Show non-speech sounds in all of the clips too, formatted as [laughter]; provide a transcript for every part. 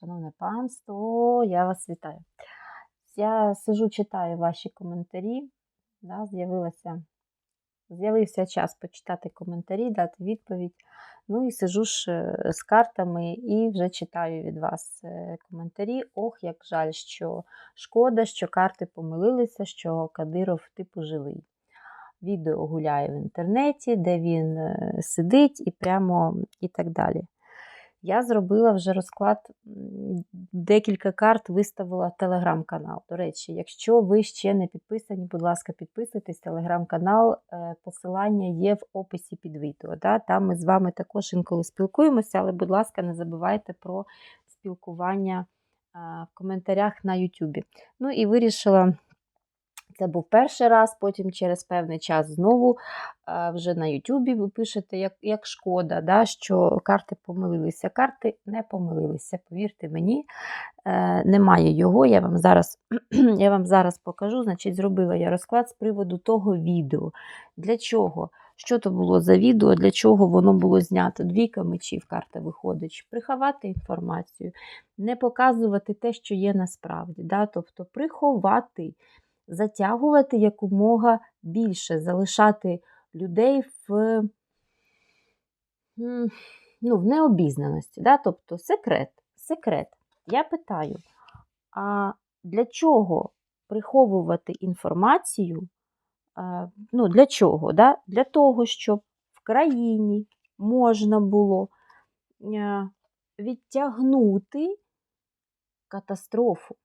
Шановне панство, я вас вітаю. Я сижу, читаю ваші коментарі. Да, з'явилося, З'явився час почитати коментарі, дати відповідь. Ну і сижу ж е, з картами і вже читаю від вас е, коментарі. Ох, як жаль, що шкода, що карти помилилися, що Кадиров типу живий. Відео гуляє в інтернеті, де він е, сидить і прямо і так далі. Я зробила вже розклад, декілька карт виставила телеграм-канал. До речі, якщо ви ще не підписані, будь ласка, підписуйтесь, телеграм-канал, е, посилання є в описі під відео. Да? Там ми з вами також інколи спілкуємося, але, будь ласка, не забувайте про спілкування в коментарях на Ютубі. Ну і вирішила це був перший раз, потім через певний час знову вже на Ютубі ви пишете, як як шкода, да, що карти помилилися. Карти не помилилися, повірте мені, е, немає його. Я вам зараз [clears throat] я вам зараз покажу. Значить, Зробила я розклад з приводу того відео. Для чого? Що то було за відео, для чого воно було знято? Двійка мечів карта виходить. Приховати інформацію, не показувати те, що є насправді. Да? Тобто приховати затягувати якомога більше, залишати людей в ну, в необізнаності. Да? Тобто секрет. секрет. Я питаю, а для чого приховувати інформацію? Ну, Для чого? Да? Для того, щоб в країні можна було відтягнути катастрофу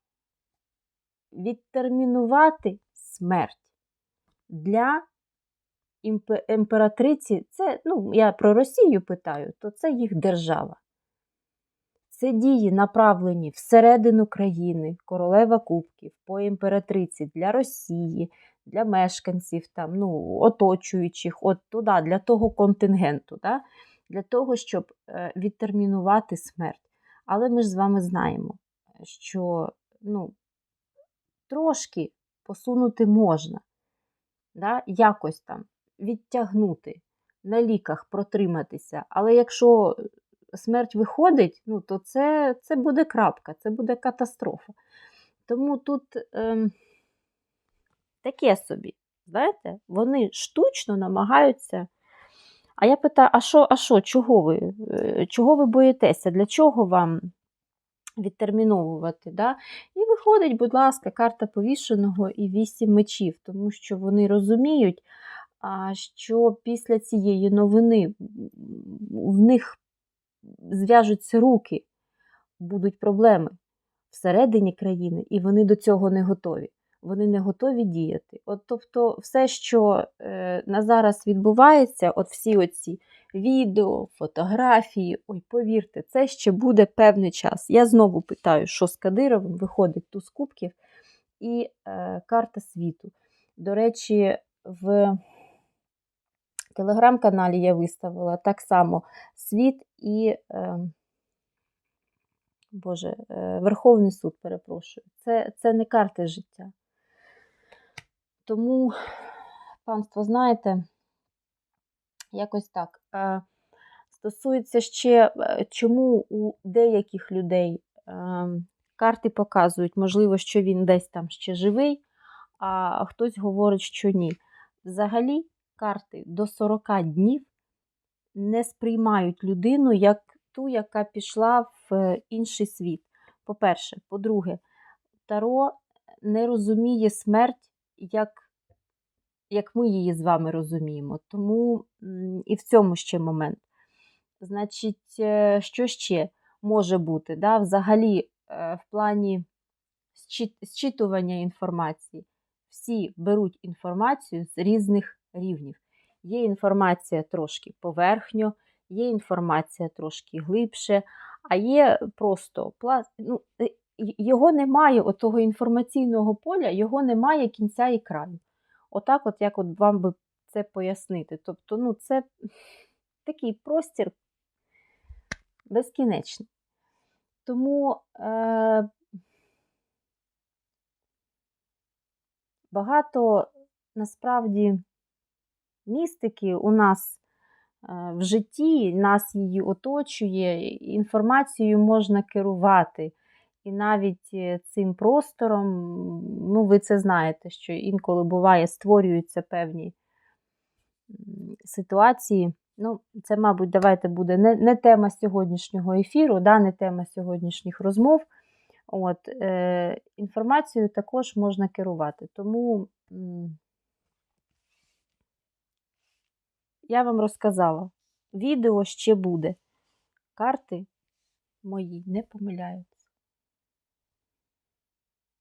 відтермінувати смерть. Для імператриці, це, ну, я про Росію питаю, то це їх держава. Це дії направлені всередину країни, королева Кубків, по імператриці для Росії, для мешканців, там, ну, оточуючих, от туди, для того контингенту, да? для того, щоб е, відтермінувати смерть. Але ми ж з вами знаємо, що ну, трошки посунути можна, да? якось там відтягнути, на ліках протриматися. Але якщо смерть виходить, ну, то це це буде крапка, це буде катастрофа. Тому тут ем, таке собі, знаєте, вони штучно намагаються. А я питаю, а що, а що, чого ви? Е, чого ви боїтеся? Для чого вам відтерміновувати. Да? І виходить, будь ласка, карта повішеного і вісім мечів, тому що вони розуміють, що після цієї новини в них зв'яжуться руки, будуть проблеми всередині країни, і вони до цього не готові. Вони не готові діяти. От, Тобто, все, що е, на зараз відбувається, от всі оці відео, фотографії. Ой, повірте, це ще буде певний час. Я знову питаю, що з Кадировим виходить туз кубків і е, карта світу. До речі, в телеграм-каналі я виставила так само світ і. Е, Боже, е, Верховний суд, перепрошую. Це це не карти життя. Тому, панство, знаєте, Якось так. Е, стосується ще, е, чому у деяких людей ем, карти показують, можливо, що він десь там ще живий, а хтось говорить, що ні. Взагалі, карти до 40 днів не сприймають людину як ту, яка пішла в е, інший світ. По-перше, по-друге, Таро не розуміє смерть як як ми її з вами розуміємо. Тому і в цьому ще момент. Значить, е, що ще може бути? Да? Взагалі, е, в плані зчитування інформації, всі беруть інформацію з різних рівнів. Є інформація трошки поверхньо, є інформація трошки глибше, а є просто ну, е, його немає, отого інформаційного поля, його немає кінця і краю. Отак, от як от вам би це пояснити. Тобто, ну, це такий простір безкінечний. Тому е, багато насправді містики у нас в житті, нас її оточує, інформацією можна керувати. І навіть е, цим простором, ну, ви це знаєте, що інколи буває, створюються певні ситуації. Ну, це, мабуть, давайте буде не, не тема сьогоднішнього ефіру, да, не тема сьогоднішніх розмов. От, е, Інформацією також можна керувати. Тому я вам розказала, відео ще буде. Карти мої не помиляються.